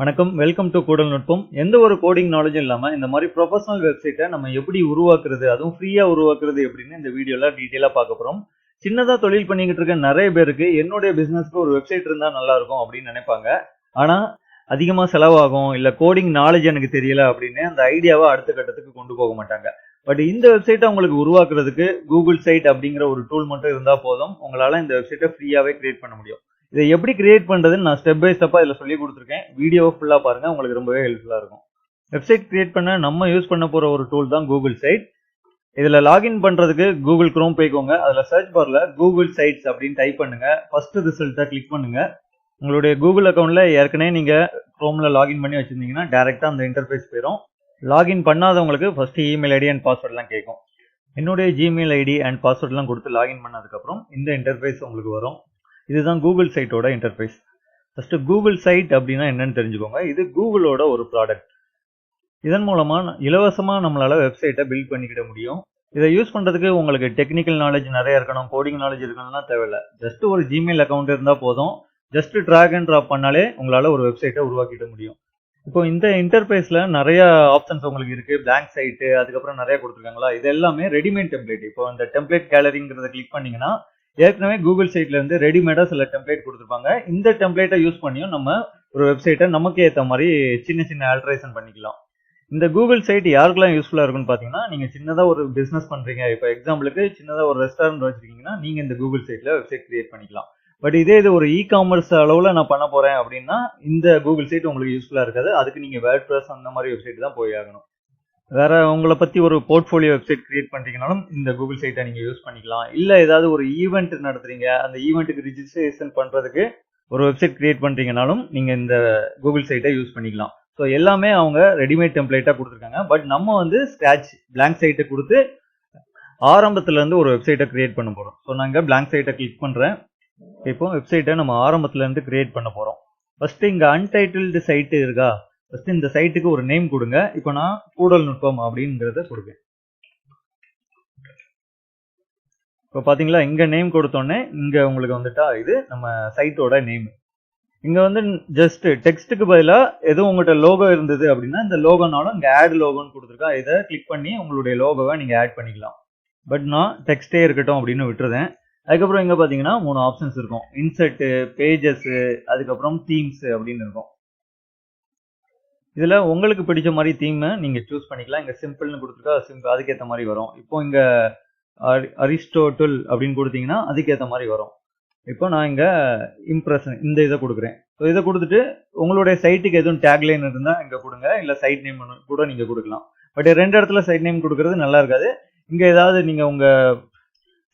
வணக்கம். Welcome to கூடல் நுட்பம் எந்த ஒரு கோடிங் நாலேஜும் இல்லாமல் இந்த மாதிரி ப்ரொஃபஷனல் வெப்சைட்டை நம்ம எப்படி உருவாக்குறது அதுவும் ஃப்ரீயாக உருவாக்குறது எப்படின்னு இந்த வீடியோவில் டீட்டெயிலாக பார்க்க போகிறோம் சின்னதாக தொழில் பண்ணிக்கிட்டு இருக்க நிறைய பேருக்கு என்னுடைய பிஸ்னஸ்க்கு ஒரு வெப்சைட் இருந்தால் நல்லா இருக்கும் அப்படின்னு நினைப்பாங்க. ஆனால் அதிகமாக செலவாகும் இல்லை கோடிங் நாலேஜ் எனக்கு தெரியல அப்படின்னு அந்த ஐடியாவை அடுத்த கட்டத்துக்கு கொண்டு போக மாட்டாங்க. பட் இந்த வெப்சைட்டை உங்களுக்கு உருவாக்குறதுக்கு கூகுள் சைட் அப்படிங்கிற ஒரு டூல் மட்டும் இருந்தால் போதும். உங்களால் இந்த வெப்சைட்டை ஃப்ரீயாகவே கிரியேட் பண்ண முடியும். இதை எப்படி கிரியேட் பண்ணுறதுன்னு நான் ஸ்டெப் பை ஸ்டெப்பாக இதில் சொல்லி கொடுத்துருக்கேன். வீடியோவை ஃபுல்லாக பாருங்கள் உங்களுக்கு ரொம்பவே ஹெல்ப்ஃபுல்லாக இருக்கும். வெப்சைட் கிரியேட் பண்ண நம்ம யூஸ் பண்ண போகிற ஒரு டூல் தான் கூகுள் சைட் இதில் லாகின் பண்ணுறதுக்கு கூகுள் க்ரோம் போய்க்கோங்க அதில் சர்ச் பாரில் கூகுள் சைட்ஸ் அப்படின்னு டைப் பண்ணுங்கள் ஃபஸ்ட்டு ரிசல்ட்டை கிளிக் பண்ணுங்கள் உங்களுடைய கூகுள் அக்கௌண்ட்டில் ஏற்கனவே நீங்கள் க்ரோமில் லாகின் பண்ணி வச்சுருந்தீங்கன்னா டேரெக்டாக அந்த இன்டர்ஃபேஸ் போயிடும் லாகின் பண்ணாதவங்களுக்கு ஃபஸ்ட்டு இமெயில் ஐடி அண்ட் பாஸ்வேர்ட்லாம் கேட்கும் என்னுடைய ஜிமெயில் ஐடி அண்ட் பாஸ்வேர்ட்லாம் கொடுத்து லாகின் பண்ணதுக்கப்புறம் இந்த இன்டர்ஃபேஸ் உங்களுக்கு வரும். இதுதான் கூகுள் சைட்டோட இன்டர்ஃபேஸ் ஃபஸ்ட்டு கூகுள் சைட் அப்படின்னா என்னன்னு தெரிஞ்சுக்கோங்க. இது கூகுளோட ஒரு ப்ராடக்ட் இதன் மூலமாக இலவசமாக நம்மளால வெப்சைட்டை பில்ட் பண்ணிக்கிட முடியும். இதை யூஸ் பண்ணுறதுக்கு உங்களுக்கு டெக்னிக்கல் நாலேஜ் நிறைய இருக்கணும் கோடிங் நாலேஜ் இருக்கணும்லாம் தேவையில்ல. ஜஸ்ட் ஒரு ஜிமெயில் அக்கௌண்ட் இருந்தால் போதும். ஜஸ்ட் ட்ராக் அண்ட் ட்ராப் பண்ணாலே உங்களால் ஒரு வெப்சைட்டை உருவாக்கிட முடியும். இப்போ இந்த இன்டர்ஃபேஸில் நிறைய ஆப்ஷன்ஸ் உங்களுக்கு இருக்குது பிளாங்க் சைட்டு அதுக்கப்புறம் நிறைய கொடுத்துருக்காங்களா? இது எல்லாமே ரெடிமேட் டெம்ப்ளேட் இப்போ இந்த டெம்ப்ளேட் கேலரிங்கிறத கிளிக் பண்ணிங்கன்னா ஏற்கனவே கூகுள் சைட்ல இருந்து ரெடிமேடா சில டெம்ப்ளேட் கொடுத்துருப்பாங்க. இந்த டெம்ப்ளேட்டை யூஸ் பண்ணியும் நம்ம ஒரு வெப்சைட்டை நமக்கு ஏற்ற மாதிரி சின்ன சின்ன ஆல்ட்ரேஷன் பண்ணிக்கலாம். இந்த கூகுள் சைட் யாருக்கெல்லாம் யூஸ்ஃபுல்லாக இருக்குன்னு பார்த்தீங்கன்னா நீங்கள் சின்னதாக ஒரு பிஸ்னஸ் பண்ணுறீங்க இப்போ எக்ஸாம்பிளுக்கு சின்னதாக ஒரு ரெஸ்டாரண்ட் வச்சிருக்கீங்கன்னா நீங்கள் இந்த கூகுள் சைட்டில் வெப்சைட் கிரியேட் பண்ணிக்கலாம். பட் இதே இது ஒரு இ காமர்ஸ் அளவில் நான் பண்ண போகிறேன் அப்படின்னா இந்த கூகுள் சைட் உங்களுக்கு யூஸ்ஃபுல்லாக இருக்காது. அதுக்கு நீங்கள் வேர்ட் ப்ரெஸ் அந்த மாதிரி வெப்சைட் தான் போய் ஆகணும். வேற உங்களை பத்தி ஒரு போர்ட்ஃபோலியோ வெப்சைட் கிரியேட் பண்றீங்கனாலும் இந்த கூகுள் சைட்டை நீங்க யூஸ் பண்ணிக்கலாம். இல்ல ஏதாவது ஒரு ஈவெண்ட் நடத்துறீங்க அந்த ஈவெண்ட்டுக்கு ரிஜிஸ்ட்ரேஷன் பண்றதுக்கு ஒரு வெப்சைட் கிரியேட் பண்றீங்கனாலும் நீங்க இந்த கூகுள் சைட்டை யூஸ் பண்ணிக்கலாம். ஸோ எல்லாமே அவங்க ரெடிமேட் டெம்ப்ளேட்டா கொடுத்துருக்காங்க. பட் நம்ம வந்து ஸ்கிராச் பிளாங்க் சைட்டை கொடுத்து ஆரம்பத்துல இருந்து ஒரு வெப்சைட்டை கிரியேட் பண்ண போறோம். ஸோ நாங்க பிளாங்க் சைட்டை கிளிக் பண்றேன். இப்போ வெப்சைட்டை நம்ம ஆரம்பத்துல இருந்து கிரியேட் பண்ண போறோம். ஃபர்ஸ்ட் இங்க அன்டைட்டில்டு சைட்டு இருக்கா? ஃபர்ஸ்ட் இந்த சைட்டுக்கு ஒரு நேம் கொடுங்க. இப்போ நான் கூடல் நுட்பம் அப்படிங்கிறத கொடுப்பேன் இப்போ பார்த்தீங்களா இங்கே நேம் கொடுத்தோன்னே இங்கே உங்களுக்கு வந்துட்டா இது நம்ம சைட்டோட நேம் இங்கே வந்து ஜஸ்ட் டெக்ஸ்ட்டுக்கு பதிலாக எதுவும் உங்கள்கிட்ட லோகோ இருந்தது அப்படின்னா இந்த லோகோனாலும் இங்கே ஆட் லோகோன்னு கொடுத்துருக்கா. இதை கிளிக் பண்ணி உங்களுடைய லோகோவை நீங்கள் ஆட் பண்ணிக்கலாம். பட் நான் டெக்ஸ்டே இருக்கட்டும் அப்படின்னு விட்டுருதேன் அதுக்கப்புறம் இங்கே பார்த்தீங்கன்னா மூணு ஆப்ஷன்ஸ் இருக்கும். இன்சர்ட்டு பேஜஸ்ஸு அதுக்கப்புறம் தீம்ஸு அப்படின்னு இருக்கும். இதில் உங்களுக்கு பிடிச்ச மாதிரி தீமை நீங்கள் சூஸ் பண்ணிக்கலாம். இங்கே சிம்பிள்னு கொடுத்துருக்கா சிம்பிள் அதுக்கேற்ற மாதிரி வரும். இப்போ இங்கே அரிஸ்டோட்டில் அப்படின்னு கொடுத்தீங்கன்னா அதுக்கேற்ற மாதிரி வரும். இப்போ நான் இங்கே இம்ப்ரெஷன் இந்த இதை கொடுக்குறேன். ஸோ இதை கொடுத்துட்டு உங்களுடைய சைட்டுக்கு எதுவும் டேக்லைன் இருந்தால் இங்கே கொடுங்க. இல்லை சைட் நேம் கூட நீங்கள் கொடுக்கலாம். பட் ரெண்டு இடத்துல சைட் நேம் கொடுக்கறது நல்லா இருக்காது. இங்கே ஏதாவது நீங்கள் உங்கள்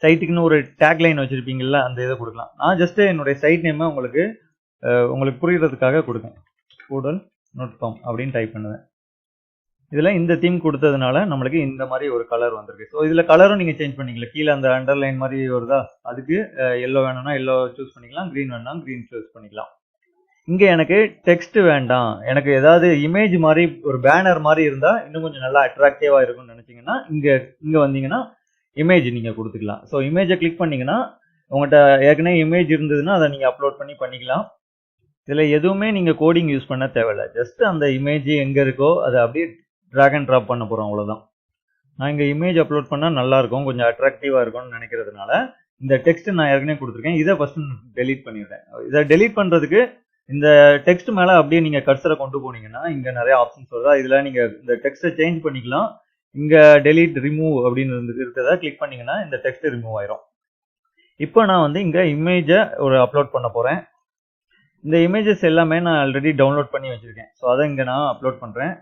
சைட்டுக்குன்னு ஒரு டேக்லைன் வச்சிருப்பீங்கல்ல அந்த இதை கொடுக்கலாம். நான் ஜஸ்ட்டு என்னுடைய சைட் நேமை உங்களுக்கு உங்களுக்கு புரிகிறதுக்காக கொடுக்கேன் கூடல். நுட்பம் அப்படின்னு டைப் பண்ணுவேன். இதில் இந்த தீம் கொடுத்ததுனால நம்மளுக்கு இந்த மாதிரி ஒரு கலர் வந்திருக்கு. ஸோ இதில் கலரும் நீங்கள் சேஞ்ச் பண்ணிக்கலாம் கீழே அந்த அண்டர்லைன் மாதிரி வருதா? அதுக்கு எல்லோ வேணும்னா எல்லோ சூஸ் பண்ணிக்கலாம். க்ரீன் வேணும்னா க்ரீன் சூஸ் பண்ணிக்கலாம். இங்கே எனக்கு டெக்ஸ்ட் வேண்டாம். எனக்கு ஏதாவது இமேஜ் மாதிரி ஒரு பேனர் மாதிரி இருந்தால் இன்னும் கொஞ்சம் நல்லா அட்ராக்டிவாக இருக்கும்னு நினச்சிங்கன்னா இங்கே இங்கே வந்தீங்கன்னா இமேஜ் நீங்கள் கொடுத்துக்கலாம். ஸோ இமேஜை கிளிக் பண்ணிங்கன்னா உங்கள்கிட்ட ஏற்கனவே இமேஜ் இருந்ததுன்னா அதை நீங்கள் அப்லோட் பண்ணி பண்ணிக்கலாம். இதில் எதுவுமே நீங்கள் கோடிங் யூஸ் பண்ண தேவையில்ல. ஜஸ்ட் அந்த இமேஜ் எங்கே இருக்கோ அதை அப்படியே ட்ராக் அண்ட் ட்ராப் பண்ண போகிறோம் அவ்வளோதான் நான் இங்கே இமேஜ் அப்லோட் பண்ணால் நல்லாயிருக்கும் கொஞ்சம் அட்ராக்டிவாக இருக்கும்னு நினைக்கிறதுனால இந்த டெக்ஸ்ட் நான் ஏற்கனவே கொடுத்துருக்கேன். இதை ஃபஸ்ட்டு டெலீட் பண்ணிடுறேன். இதை டெலீட் பண்ணுறதுக்கு இந்த டெக்ஸ்ட் மேலே அப்படியே நீங்கள் கர்சரை கொண்டு போனீங்கன்னா இங்கே நிறைய ஆப்ஷன்ஸ் வருதா. இதில் நீங்கள் இந்த டெக்ஸ்ட்டை சேஞ்ச் பண்ணிக்கலாம். இங்கே டெலீட் ரிமூவ் அப்படின்னு இருந்து இருக்கிறத கிளிக் பண்ணீங்கன்னா இந்த டெக்ஸ்ட் ரிமூவ் ஆயிரும். இப்போ நான் வந்து இங்கே இமேஜை ஒரு அப்லோட் பண்ண போகிறேன் இந்த இமேஜஸ் எல்லாமே நான் ஆல்ரெடி டவுன்லோட் பண்ணி வச்சுருக்கேன். ஸோ அதை இங்கே நான் அப்லோட் பண்ணுறேன்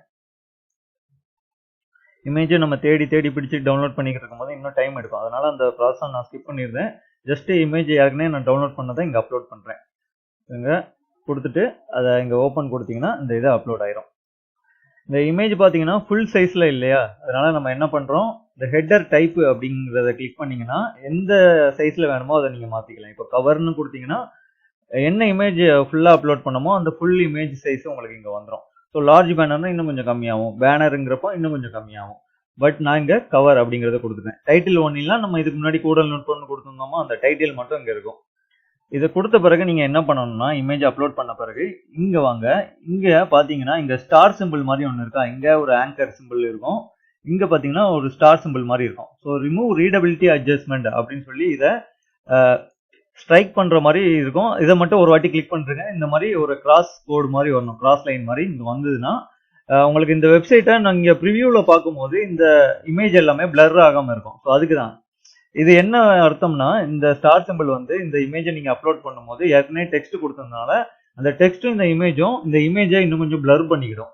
இமேஜை நம்ம தேடி தேடி பிடிச்சி டவுன்லோட் பண்ணிக்கிட்டு இருக்கும்போது இன்னும் டைம் எடுக்கும். அதனால் அந்த ப்ராசஸ் நான் ஸ்கிப் பண்ணியிருந்தேன் ஜஸ்ட்டு இமேஜ் ஏற்கனவே நான் டவுன்லோட் பண்ணதை இங்கே அப்லோட் பண்ணுறேன் இங்கே கொடுத்துட்டு அதை இங்கே ஓப்பன் கொடுத்தீங்கன்னா இந்த இது அப்லோட் ஆயிரும். இந்த இமேஜ் பார்த்தீங்கன்னா ஃபுல் சைஸில் இல்லையா? அதனால் நம்ம என்ன பண்ணுறோம் இந்த ஹெட்டர் டைப்பு அப்படிங்கிறத கிளிக் பண்ணீங்கன்னா எந்த சைஸில் வேணுமோ அதை நீங்கள் மாற்றிக்கலாம் இப்போ கவர்னு கொடுத்தீங்கன்னா என்ன இமேஜ் ஃபுல்லாக அப்லோட் பண்ணமோ அந்த ஃபுல் இமேஜ் சைஸும் உங்களுக்கு இங்கே வந்துடும் ஸோ லார்ஜ் பேனர்னா இன்னும் கொஞ்சம் கம்மியாகும். பேனருங்கிறப்போ இன்னும் கொஞ்சம் கம்மியாகும். பட் நான் இங்கே கவர் அப்படிங்கிறத கொடுத்துட்டேன். டைட்டில் ஒன்லாம் நம்ம இதுக்கு முன்னாடி கூடல் நுட்பம்னு கொடுத்துருந்தோமோ அந்த டைட்டில் மட்டும் இங்கே இருக்கும். இதை கொடுத்த பிறகு நீங்கள் என்ன பண்ணணும்னா இமேஜ் அப்லோட் பண்ண பிறகு இங்கே வாங்க. இங்கே பார்த்தீங்கன்னா இங்கே ஸ்டார் சிம்பிள் மாதிரி ஒன்று இருக்கா? இங்கே ஒரு ஆங்கர் சிம்பிள் இருக்கும். இங்கே பார்த்தீங்கன்னா ஒரு ஸ்டார் சிம்பிள் மாதிரி இருக்கும். ஸோ ரிமூவ் ரீடபிலிட்டி அட்ஜஸ்ட்மெண்ட் அப்படின்னு சொல்லி இதை ஸ்ட்ரைக் பண்ற மாதிரி இருக்கும். இதை மட்டும் ஒரு வாட்டி கிளிக் பண்றீங்க இந்த மாதிரி ஒரு கிராஸ் கோடு மாதிரி வரணும். கிராஸ் லைன் மாதிரி இங்கே வந்ததுன்னா உங்களுக்கு இந்த வெப்சைட்டை நாங்கள் ப்ரிவியூவில் பார்க்கும்போது இந்த இமேஜ் எல்லாமே பிளர் ஆகாமல் இருக்கும். ஸோ அதுக்கு தான் இது என்ன அர்த்தம்னா இந்த ஸ்டார் சிம்பிள் வந்து இந்த இமேஜை நீங்கள் அப்லோட் பண்ணும்போது ஏற்கனவே டெக்ஸ்ட் கொடுத்ததுனால அந்த டெக்ஸ்ட்டும் இந்த இமேஜும் இந்த இமேஜை இன்னும் கொஞ்சம் பிளர் பண்ணிக்கிடும்.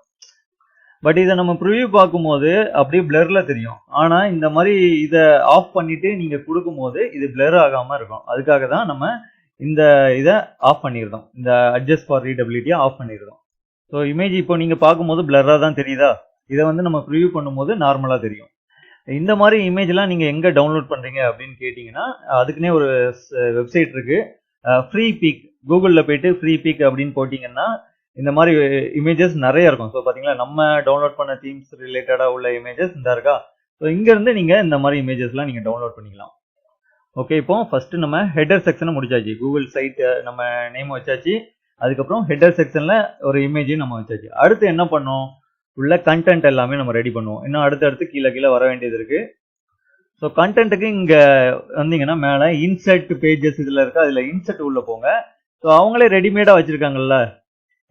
பட் இதை நம்ம ப்ரிவியூ பார்க்கும்போது அப்படியே பிளரில் தெரியும். ஆனால் இந்த மாதிரி இதை ஆஃப் பண்ணிவிட்டு நீங்கள் கொடுக்கும்போது இது பிளர் ஆகாமல் இருக்கும். அதுக்காக தான் நம்ம இந்த இதை ஆஃப் பண்ணியிருந்தோம் இந்த அட்ஜஸ்ட் ஃபார் ரீடபிலிட்டியை ஆஃப் பண்ணியிருந்தோம் ஸோ இமேஜ் இப்போ நீங்கள் பார்க்கும்போது பிளராக தான் தெரியுதா? இதை வந்து நம்ம ப்ரிவியூ பண்ணும்போது நார்மலாக தெரியும். இந்த மாதிரி இமேஜ்லாம் நீங்கள் எங்கே டவுன்லோட் பண்ணுறீங்க அப்படின்னு கேட்டிங்கன்னா அதுக்குன்னே ஒரு வெப்சைட் இருக்குது ஃப்ரீ பீக் கூகுளில் போயிட்டு ஃப்ரீ பீக் அப்படின்னு போட்டிங்கன்னா இந்த மாதிரி இமேஜஸ் நிறைய இருக்கும். ஸோ பார்த்தீங்களா நம்ம டவுன்லோட் பண்ண தீம்ஸ் ரிலேட்டடாக உள்ள இமேஜஸ் இந்த இருக்கா? ஸோ இங்கேருந்து நீங்கள் இந்த மாதிரி இமேஜஸ்லாம் நீங்கள் டவுன்லோட் பண்ணிக்கலாம். ஓகே இப்போ ஃபஸ்ட்டு நம்ம ஹெடர் செக்ஷனை முடிச்சாச்சு. கூகுள் சைட் நம்ம நேம் வச்சாச்சு. அதுக்கப்புறம் ஹெட்டர் செக்ஷனில் ஒரு இமேஜையும் நம்ம வச்சாச்சு. அடுத்து என்ன பண்ணோம்? உள்ள கண்டென்ட் எல்லாமே நம்ம ரெடி பண்ணுவோம். இன்னும் அடுத்தடுத்து கீழே கீழே வர வேண்டியது இருக்குது ஸோ கண்டென்ட்டுக்கு இங்கே வந்தீங்கன்னா மேலே இன்சர்ட் பேஜஸ் இதில் இருக்குது அதில் இன்சர்ட் உள்ளே போங்க. ஸோ அவங்களே ரெடிமேடாக வச்சுருக்காங்கல்ல?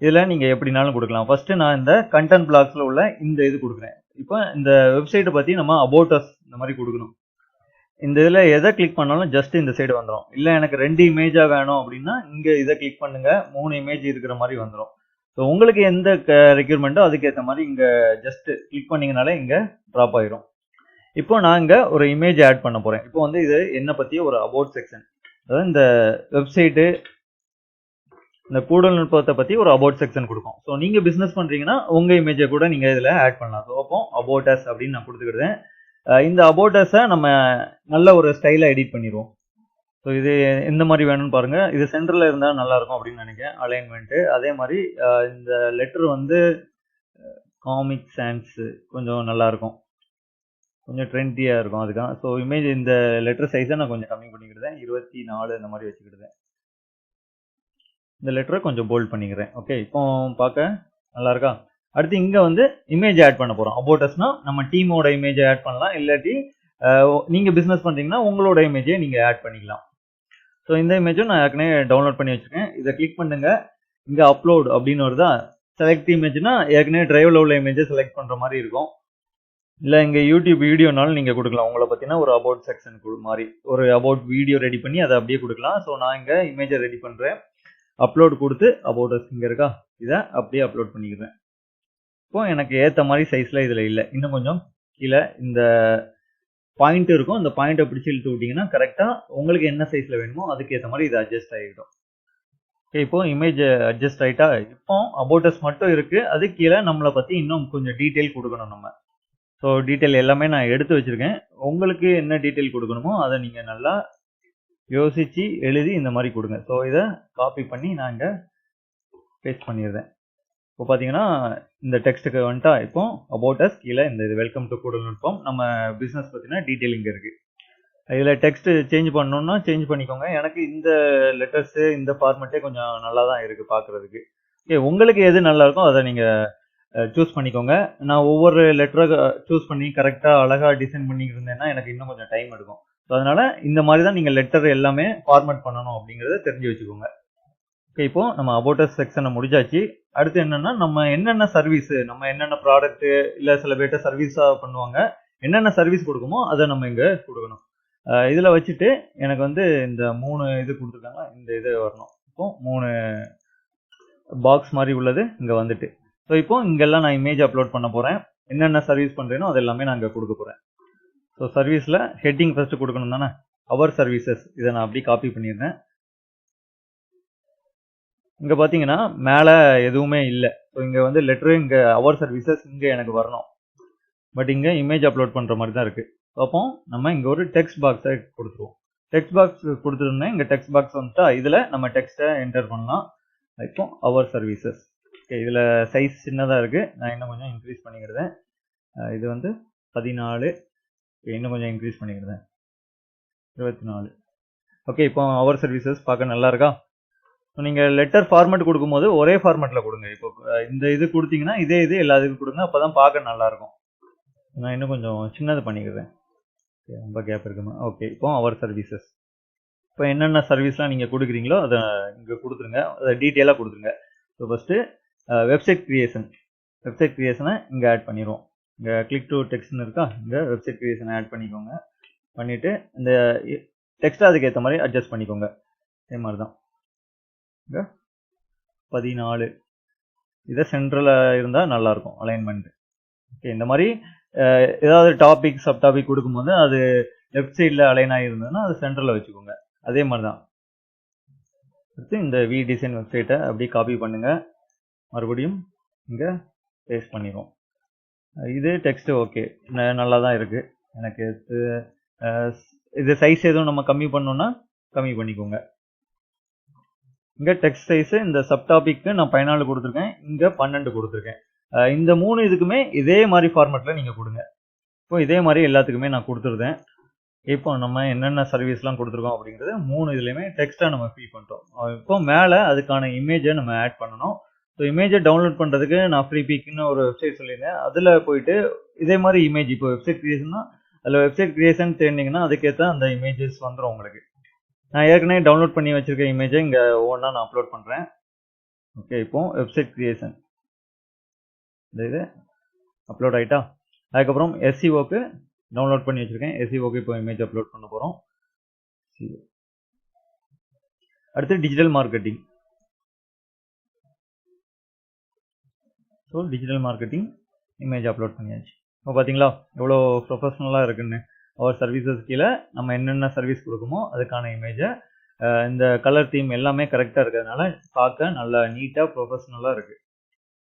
இதில் நீங்கள் எப்படினாலும் கொடுக்கலாம். ஃபஸ்ட்டு நான் இந்த கண்டென்ட் பிளாக்ஸில் உள்ள இந்த இது கொடுக்குறேன். இப்போ இந்த வெப்சைட்டை பற்றி நம்ம அபோட்டஸ் இந்த மாதிரி கொடுக்கணும். இந்த இதில் எதை கிளிக் பண்ணாலும் ஜஸ்ட் இந்த சைடு வந்துடும் இல்லை எனக்கு ரெண்டு இமேஜாக வேணும் அப்படின்னா இங்கே இதை கிளிக் பண்ணுங்கள் மூணு இமேஜ் இருக்கிற மாதிரி வந்துடும் ஸோ உங்களுக்கு எந்த ரெக்யூர்மெண்ட்டோ அதுக்கேற்ற மாதிரி இங்கே ஜஸ்ட்டு கிளிக் பண்ணீங்கனாலே இங்கே ட்ராப் ஆயிரும். இப்போ நான் இங்கே ஒரு இமேஜ் ஆட் பண்ண போகிறேன் இப்போ வந்து இது என்னை பற்றி ஒரு அபவுட் செக்ஷன் அதாவது இந்த வெப்சைட்டு இந்த கூடல் நுட்பத்தை பற்றி ஒரு அபவுட் செக்ஷன் கொடுக்கும். ஸோ நீங்கள் பிஸ்னஸ் பண்ணுறீங்கன்னா உங்கள் இமேஜை கூட நீங்கள் இதில் ஆட் பண்ணலாம். ஸோ அப்போ அபோட்டஸ் அப்படின்னு நான் கொடுத்துக்கிட்டேன் இந்த அபோட்டஸை நம்ம நல்ல ஒரு ஸ்டைலாக எடிட் பண்ணிடுவோம். ஸோ இது எந்த மாதிரி வேணும்னு பாருங்கள் இது சென்டரில் இருந்தால் நல்லாயிருக்கும் அப்படின்னு நினைக்கிறேன். அலைன்மெண்ட்டு அதே மாதிரி இந்த லெட்டர் வந்து காமிக் சான்ஸ் கொஞ்சம் நல்லாயிருக்கும். கொஞ்சம் ட்ரெண்டியாக இருக்கும் அதுக்காக. ஸோ இமேஜ் இந்த லெட்டர் சைஸை நான் கொஞ்சம் கம்மி பண்ணிக்கிட்டேன் இருபத்தி நாலு இந்த மாதிரி வச்சுக்கிட்டேன் இந்த லெட்டரை கொஞ்சம் போல்ட் பண்ணிக்கிறேன். ஓகே இப்போ பார்க்க நல்லா இருக்கா? அடுத்து இங்கே வந்து இமேஜ் ஆட் பண்ண போகிறோம் அபோட்டஸ்னா நம்ம டீமோட இமேஜை ஆட் பண்ணலாம். இல்லாட்டி நீங்கள் பிஸ்னஸ் பண்ணுறீங்கன்னா உங்களோட இமேஜை நீங்கள் ஆட் பண்ணிக்கலாம். ஸோ இந்த இமேஜும் நான் ஏற்கனவே டவுன்லோட் பண்ணி வச்சுருக்கேன். இதை கிளிக் பண்ணுங்கள் இங்கே அப்லோட் அப்படின்னு வருதா? செலக்ட் இமேஜ்னா ஏற்கனவே டிரைவில் உள்ள இமேஜை செலக்ட் பண்ணுற மாதிரி இருக்கும். இல்லை இங்கே யூடியூப் வீடியோனாலும் நீங்கள் கொடுக்கலாம். உங்களை பற்றினா ஒரு அபவுட் செக்ஷன் மாதிரி. ஒரு அபவுட் வீடியோ ரெடி பண்ணி அதை அப்படியே கொடுக்கலாம். ஸோ நான் இங்கே இமேஜை ரெடி பண்ணுறேன் அப்லோட் கொடுத்து அபவுட் இங்கே இருக்கா? இதை அப்படியே அப்லோட் பண்ணிக்கிறேன். இப்போ எனக்கு ஏற்ற மாதிரி சைஸில் இதில் இல்லை. இன்னும் கொஞ்சம் கீழே இந்த பாயிண்ட் இருக்கும். அந்த பாயிண்ட்டை பிடிச்சி இழுத்து விட்டிங்கன்னா கரெக்டாக உங்களுக்கு என்ன சைஸில் வேணுமோ அதுக்கு ஏற்ற மாதிரி இது அட்ஜஸ்ட் ஆகிடும். ஓகே இப்போ இமேஜ் அட்ஜஸ்ட் ஆகிட்டா இப்போ அபோட்டஸ் மட்டும் இருக்குது அது கீழே நம்மளை பற்றி இன்னும் கொஞ்சம் டீட்டெயில் கொடுக்கணும் நம்ம. ஸோ டீட்டெயில் எல்லாமே நான் எடுத்து வச்சுருக்கேன். உங்களுக்கு என்ன டீட்டெயில் கொடுக்கணுமோ அதை நீங்கள் நல்லா யோசித்து எழுதி இந்த மாதிரி கொடுங்க. ஸோ இதை காப்பி பண்ணி நான் இங்கே பேஸ்ட் பண்ணிடுறேன். இப்போ பார்த்தீங்கன்னா இந்த டெக்ஸ்ட்டுக்கு வந்துட்டா இப்போ அபவுட்டஸ் கீழே இந்த இது வெல்கம் டு கூடல் நுட்பம் நம்ம பிஸ்னஸ் பற்றின டீட்டெயில் இங்கே இருக்குது இதில் டெக்ஸ்ட்டு சேஞ்ச் பண்ணணுன்னா சேஞ்ச் பண்ணிக்கோங்க. எனக்கு இந்த லெட்டர்ஸு இந்த ஃபார்மெட்டே கொஞ்சம் நல்லா தான் இருக்குது பார்க்குறதுக்கு. ஓகே உங்களுக்கு எது நல்லா இருக்கோ அதை நீங்கள் சூஸ் பண்ணிக்கோங்க. நான் ஒவ்வொரு லெட்டரை சூஸ் பண்ணி கரெக்டாக அழகாக டிசைன் பண்ணிக்கிட்டு இருந்தேன்னா எனக்கு இன்னும் கொஞ்சம் டைம் எடுக்கும். ஸோ அதனால் இந்த மாதிரி தான் நீங்கள் லெட்டர் எல்லாமே ஃபார்மேட் பண்ணணும் அப்படிங்கிறத தெரிஞ்சு வச்சுக்கோங்க. ஓகே இப்போ நம்ம அபோட்டஸ் செக்ஷனை முடிஞ்சாச்சு அடுத்து என்னென்னா நம்ம என்னென்ன சர்வீஸு நம்ம என்னென்ன ப்ராடக்ட்டு இல்லை சில பேர்ட்ட சர்வீஸாக பண்ணுவாங்க என்னென்ன சர்வீஸ் கொடுக்குமோ அதை நம்ம இங்கே கொடுக்கணும். இதில் வச்சுட்டு எனக்கு வந்து இந்த மூணு இது கொடுத்துருக்காங்க இந்த இது வரணும். இப்போ மூணு பாக்ஸ் மாதிரி உள்ளது இங்கே வந்துட்டு. ஸோ இப்போ இங்கெல்லாம் நான் இமேஜ் அப்லோட் பண்ண போகிறேன் என்னென்ன சர்வீஸ் பண்ணுறேனோ அதெல்லாமே நான் இங்கே கொடுக்க போகிறேன் ஸோ சர்வீஸில் ஹெட்டிங் ஃபஸ்ட்டு கொடுக்கணும் தானே? அவர் சர்வீசஸ் இதை நான் அப்படியே காப்பி பண்ணியிருந்தேன் இங்கே பார்த்தீங்கன்னா மேலே எதுவுமே இல்லை. ஸோ இங்கே வந்து லெட்ரு இங்கே அவர் சர்வீசஸ் இங்கே எனக்கு வரணும். பட் இங்கே இமேஜ் அப்லோட் பண்ணுற மாதிரி தான் இருக்குது அப்போ நம்ம இங்கே ஒரு டெக்ஸ்ட் பாக்ஸை கொடுத்துருவோம். டெக்ஸ்ட் பாக்ஸ் கொடுத்துருந்தேன் இங்கே டெக்ஸ்ட் பாக்ஸ் வந்துட்டா இதில் நம்ம டெக்ஸ்ட்டை என்டர் பண்ணலாம். இப்போ அவர் சர்வீசஸ் ஓகே இதில் சைஸ் சின்னதாக இருக்குது நான் இன்னும் கொஞ்சம் இன்க்ரீஸ் பண்ணிக்கிறேன். இது வந்து பதினாலு இன்னும் கொஞ்சம் இன்க்ரீஸ் பண்ணிக்கிறேன். இருபத்தி நாலு ஓகே இப்போ அவர் சர்வீசஸ் பார்க்க நல்லா இருக்கா? ஸோ நீங்கள் லெட்டர் ஃபார்மேட் கொடுக்கும்போது ஒரே ஃபார்மேட்டில் கொடுங்க. இப்போ இந்த இது கொடுத்தீங்கன்னா இதே இது எல்லா இதுக்கும் கொடுங்க. அப்போ தான் பார்க்க நல்லாயிருக்கும் நான் இன்னும் கொஞ்சம் சின்னது பண்ணிக்கிறேன். ரொம்ப கேப் இருக்குமா? ஓகே இப்போ அவர் சர்வீசஸ் இப்போ என்னென்ன சர்வீஸ்லாம் நீங்கள் கொடுக்குறீங்களோ அதை இங்கே கொடுத்துருங்க. அதை டீட்டெயிலாக கொடுத்துருங்க. So first website creation website க்ரியேஷனை இங்கே ஆட் பண்ணிடுவோம். இங்கே கிளிக் டு டெக்ஸ்ட்னு இருக்கா? இந்த வெப்சைட் கிரியேஷனை ஆட் பண்ணிக்கோங்க. பண்ணிவிட்டு இந்த டெக்ஸ்ட்டை அதுக்கேற்ற மாதிரி அட்ஜஸ்ட் பண்ணிக்கோங்க. அதே மாதிரி தான் இந்த பதினாலு. இதை சென்ட்ரலில் இருந்தால் நல்லாயிருக்கும் அலைன்மெண்ட் ஓகே இந்த மாதிரி ஏதாவது டாபிக் சப் டாபிக் கொடுக்கும்போது அது லெஃப்ட் சைடில் அலைன் ஆகியிருந்ததுன்னா அது சென்ட்ரலில் வச்சுக்கோங்க. அதே மாதிரி தான் அடுத்து இந்த வி டிசைன் வெப்சைட்டை அப்படியே காப்பி பண்ணுங்கள் மறுபடியும் இங்கே பேஸ்ட் பண்ணிடுவோம். இது டெக்ஸ்ட்டு ஓகே நல்லா தான் இருக்குது எனக்கு இது, சைஸ் எதுவும் நம்ம கம்மி பண்ணோன்னா கம்மி பண்ணிக்கோங்க. இங்கே டெக்ஸ்ட் சைஸு இந்த சப்டாபிக்கு நான் பதினாலு கொடுத்துருக்கேன் இங்கே பன்னெண்டு கொடுத்துருக்கேன். இந்த மூணு இதுக்குமே இதே மாதிரி ஃபார்மேட்டில் நீங்கள் கொடுங்க. இப்போ இதே மாதிரி எல்லாத்துக்குமே நான் கொடுத்துருந்தேன். இப்போ நம்ம என்னென்ன சர்வீஸ்லாம் கொடுத்துருக்கோம் அப்படிங்கிறது மூணு இதுலேயுமே டெக்ஸ்ட்டாக நம்ம ஃபீல் பண்ணிட்டோம். இப்போ மேலே அதுக்கான இமேஜை நம்ம ஆட் பண்ணணும். ஸோ இமேஜை டவுன்லோட் பண்ணுறதுக்கு நான் ஃப்ரீ பீக்குன்னு ஒரு வெப்சைட் சொல்லியிருந்தேன். அதில் போயிட்டு இதே மாதிரி இமேஜ் இப்போ வெப்சைட் க்ரியேஷன்னா அதில் வெப்சைட் க்ரியேஷன் தேர்ந்தீங்கன்னா அதுக்கேற்ற அந்த இமேஜஸ் வந்துடும் உங்களுக்கு. நான் ஏற்கனவே டவுன்லோட் பண்ணி வச்சுருக்க இமேஜை இங்கே ஒவ்வொன்றா நான் அப்லோட் பண்ணுறேன் ஓகே இப்போ வெப்சைட் க்ரியேஷன் இந்த இது அப்லோட் ஆகிட்டா அதுக்கப்புறம் எஸ்சிஓக்கு டவுன்லோட் பண்ணி வச்சுருக்கேன். எஸ்சிஓக்கு இப்போ இமேஜ் அப்லோட் பண்ண போகிறோம் அடுத்து digital marketing so digital marketing image upload பண்ணியாச்சு. இப்போ பார்த்தீங்களா எவ்வளோ ப்ரொஃபஷ்னலாக இருக்குன்னு அவர் சர்வீசஸ் கீழே நம்ம என்னென்ன சர்வீஸ் கொடுக்குமோ அதுக்கான இமேஜை இந்த கலர் தீம் எல்லாமே கரெக்டாக இருக்கிறதுனால பார்க்க நல்லா நீட்டாக ப்ரொஃபஷ்னலாக இருக்குது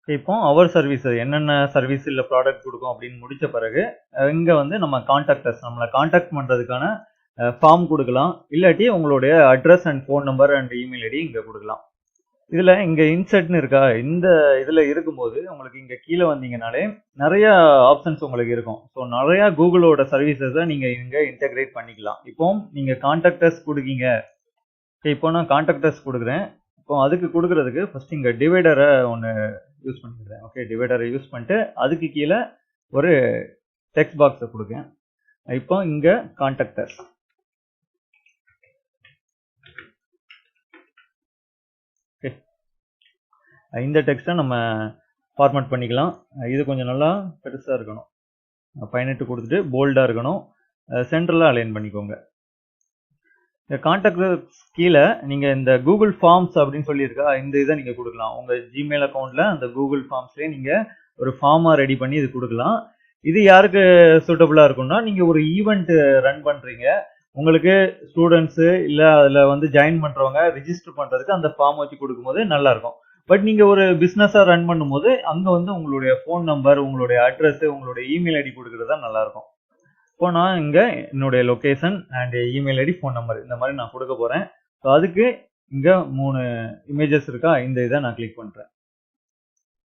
இப்போ அவர் சர்வீஸ் என்னென்ன சர்வீஸ் இல்லை ப்ராடக்ட் கொடுக்கும் அப்படின்னு முடித்த பிறகு இங்கே வந்து நம்ம காண்டாக்டர்ஸ் நம்மளை காண்டாக்ட் பண்ணுறதுக்கான ஃபார்ம் கொடுக்கலாம். இல்லாட்டி உங்களுடைய address and phone number and email ID இங்கே கொடுக்கலாம். இதில் இங்கே இன்சர்ட்னு இருக்கா? இந்த இதில் இருக்கும்போது உங்களுக்கு இங்கே கீழே வந்தீங்கனாலே நிறையா ஆப்ஷன்ஸ் உங்களுக்கு இருக்கும். ஸோ நிறையா கூகுளோட சர்வீசஸை நீங்கள் இங்கே இன்டெகிரேட் பண்ணிக்கலாம். இப்போ நீங்கள் காண்டாக்டர்ஸ் கொடுக்கீங்க. இப்போ நான் கான்டாக்டர்ஸ் கொடுக்குறேன். இப்போ அதுக்கு கொடுக்குறதுக்கு ஃபஸ்ட் இங்கே டிவைடரை ஒன்று யூஸ் பண்ணிக்கிறேன். ஓகே டிவைடரை யூஸ் பண்ணிட்டு அதுக்கு கீழே ஒரு டெக்ஸ்ட் பாக்ஸை கொடுக்கேன். இப்போ இங்கே கான்டாக்டர்ஸ் ஓகே இந்த டெக்ஸ்ட்டை நம்ம ஃபார்மேட் பண்ணிக்கலாம். இது கொஞ்சம் நல்லா பெருசாக இருக்கணும். பதினெட்டு கொடுத்துட்டு போல்டாக இருக்கணும். சென்ட்ரலாக அலைன் பண்ணிக்கோங்க. இந்த காண்டாக்ட் கீழே நீங்கள் இந்த கூகுள் ஃபார்ம்ஸ் அப்படின்னு சொல்லியிருக்கா இந்த இதை நீங்கள் கொடுக்கலாம். உங்கள் ஜிமெயில் அக்கௌண்ட்டில் அந்த கூகுள் ஃபார்ம்ஸ்லேயே நீங்கள் ஒரு ஃபார்மாக ரெடி பண்ணி இது கொடுக்கலாம். இது யாருக்கு சூட்டபுளாக இருக்கும்னா நீங்கள் ஒரு ஈவெண்ட் ரன் பண்ணுறீங்க உங்களுக்கு ஸ்டூடெண்ட்ஸு இல்லை அதில் வந்து ஜாயின் பண்ணுறவங்க ரிஜிஸ்டர் பண்ணுறதுக்கு அந்த ஃபார்ம் வச்சு கொடுக்கும்போது நல்லாயிருக்கும் பட் நீங்கள் ஒரு பிஸ்னஸாக ரன் பண்ணும்போது அங்கே வந்து உங்களுடைய ஃபோன் நம்பர் உங்களுடைய அட்ரஸ் உங்களுடைய இமெயில் ஐடி கொடுக்குறது தான் நல்லாயிருக்கும். இப்போ நான் இங்கே என்னுடைய location and email ID phone number இந்த மாதிரி நான் கொடுக்க போகிறேன் ஸோ அதுக்கு இங்கே மூணு இமேஜஸ் இருக்கா? இந்த இதை நான் கிளிக் பண்ணுறேன்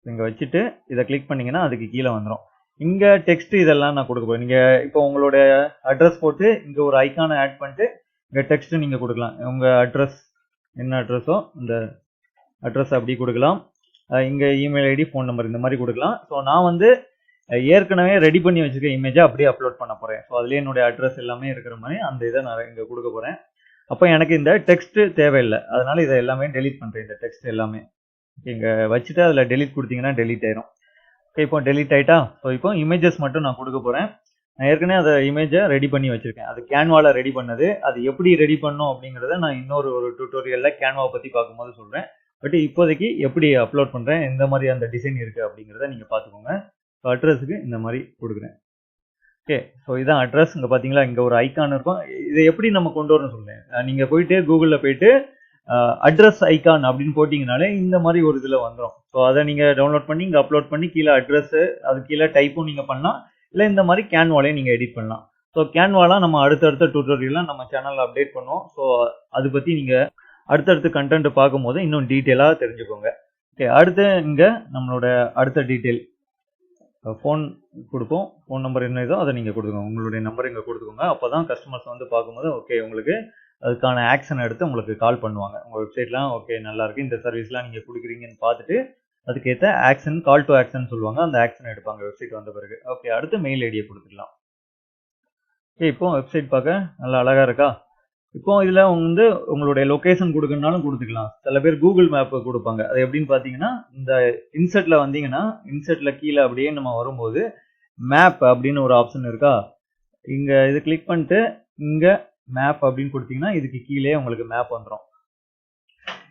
இங்கே வச்சுட்டு இதை கிளிக் பண்ணிங்கன்னா அதுக்கு கீழே வந்துடும் இங்கே டெக்ஸ்ட் இதெல்லாம் நான் கொடுக்க போகிறேன் நீங்கள் இப்போ உங்களுடைய அட்ரஸ் போட்டு இங்கே ஒரு ஐக்கானை ஆட் பண்ணிட்டு இங்கே டெக்ஸ்ட்டு நீங்கள் கொடுக்கலாம். உங்கள் அட்ரஸ் என்ன அட்ரஸோ இந்த அட்ரஸ் அப்படி கொடுக்கலாம். இங்கே இமெயில் ஐடி ஃபோன் நம்பர் இந்த மாதிரி கொடுக்கலாம். ஸோ நான் வந்து ஏற்கனவே ரெடி பண்ணி வச்சுருக்க இமேஜை அப்படியே அப்லோட் பண்ண போகிறேன் ஸோ அதுலேயே என்னுடைய அட்ரஸ் எல்லாமே இருக்கிற மாதிரி அந்த இதை நான் இங்கே கொடுக்க போகிறேன் அப்போ எனக்கு இந்த டெக்ஸ்ட் தேவையில்லை. அதனால இதை எல்லாமே டெலீட் பண்ணுறேன் இந்த டெக்ஸ்ட் எல்லாமே. இங்கே வச்சுட்டு அதில் டெலிட் கொடுத்தீங்கன்னா டெலிட் ஆயிரும். ஓகே இப்போ டெலீட் ஆயிட்டா? ஸோ இப்போ இமேஜஸ் மட்டும் நான் கொடுக்க போகிறேன் நான் ஏற்கனவே அதை இமேஜை ரெடி பண்ணி வச்சுருக்கேன். அது கேன்வாவில் ரெடி பண்ணது. அது எப்படி ரெடி பண்ணும் அப்படிங்கிறத நான் இன்னொரு ஒரு டியூட்டோரியலில் கேன்வாவை பற்றி பார்க்கும்போது சொல்கிறேன் பட் இப்போதைக்கு எப்படி அப்லோட் பண்ணுறேன் எந்த மாதிரி அந்த டிசைன் இருக்குது அப்படிங்கிறத நீங்கள் பார்த்துக்கோங்க. ஸோ அட்ரஸுக்கு இந்த மாதிரி கொடுக்குறேன். ஓகே ஸோ இதான் அட்ரஸ் இங்கே பார்த்தீங்களா? இங்கே ஒரு ஐக்கான் இருக்கும். இதை எப்படி நம்ம கொண்டு வரணும்னு சொல்லுங்கள் நீங்கள் போயிட்டு கூகுளில் போயிட்டு அட்ரஸ் ஐக்கான் அப்படின்னு போட்டிங்கனாலே இந்த மாதிரி ஒரு இதில் வந்துடும் ஸோ அதை நீங்கள் டவுன்லோட் பண்ணி இங்கே அப்லோட் பண்ணி கீழே அட்ரஸ்ஸு அது கீழே டைப்பும் நீங்கள் பண்ணலாம். இல்லை இந்த மாதிரி கேன்வாலையும் நீங்கள் எடிட் பண்ணலாம். ஸோ கேன்வாலாம் நம்ம அடுத்தடுத்த டியூட்டோரியலாம் நம்ம சேனலில் அப்டேட் பண்ணுவோம். ஸோ அதை பற்றி நீங்கள் அடுத்தடுத்து கண்டென்ட் பார்க்கும்போது இன்னும் டீட்டெயிலாக தெரிஞ்சுக்கோங்க. ஓகே அடுத்து இங்கே நம்மளோட அடுத்த டீட்டெயில் ஃபோன் கொடுப்போம். ஃபோன் நம்பர் என்ன இதோ அதை நீங்கள் கொடுத்துக்கோங்க. உங்களுடைய நம்பர் இங்கே கொடுத்துக்கோங்க. அப்போ தான் கஸ்டமர்ஸ் வந்து பார்க்கும்போது ஓகே உங்களுக்கு அதுக்கான ஆக்ஷன் எடுத்து உங்களுக்கு கால் பண்ணுவாங்க. உங்கள் வெப்சைட்லாம் ஓகே நல்லாயிருக்கு இந்த சர்வீஸ்லாம் நீங்கள் கொடுக்குறீங்கன்னு பார்த்துட்டு அதுக்கேற்ற ஆக்ஷன் கால் டு ஆக்ஷன் சொல்லுவாங்க. அந்த ஆக்ஷன் எடுப்பாங்க வெப்சைட் வந்த பிறகு. ஓகே அடுத்து மெயில் ஐடியை கொடுத்துடலாம். ஓகே இப்போ வெப்சைட் பார்க்க நல்லா அழகாக இருக்கா? இப்போ இதில் வந்து உங்களுடைய லொக்கேஷன் கொடுக்கணுனாலும் கொடுத்துக்கலாம். சில பேர் கூகுள் மேப் கொடுப்பாங்க. அது எப்படின்னு பார்த்தீங்கன்னா இந்த இன்செர்ட்டில் வந்தீங்கன்னா இன்செர்ட்டில் கீழே அப்படியே நம்ம வரும்போது மேப் அப்படின்னு ஒரு ஆப்ஷன் இருக்கா? இங்கே இது கிளிக் பண்ணிட்டு இங்கே மேப் அப்படின்னு கொடுத்தீங்கன்னா இதுக்கு கீழே உங்களுக்கு மேப் வந்துடும்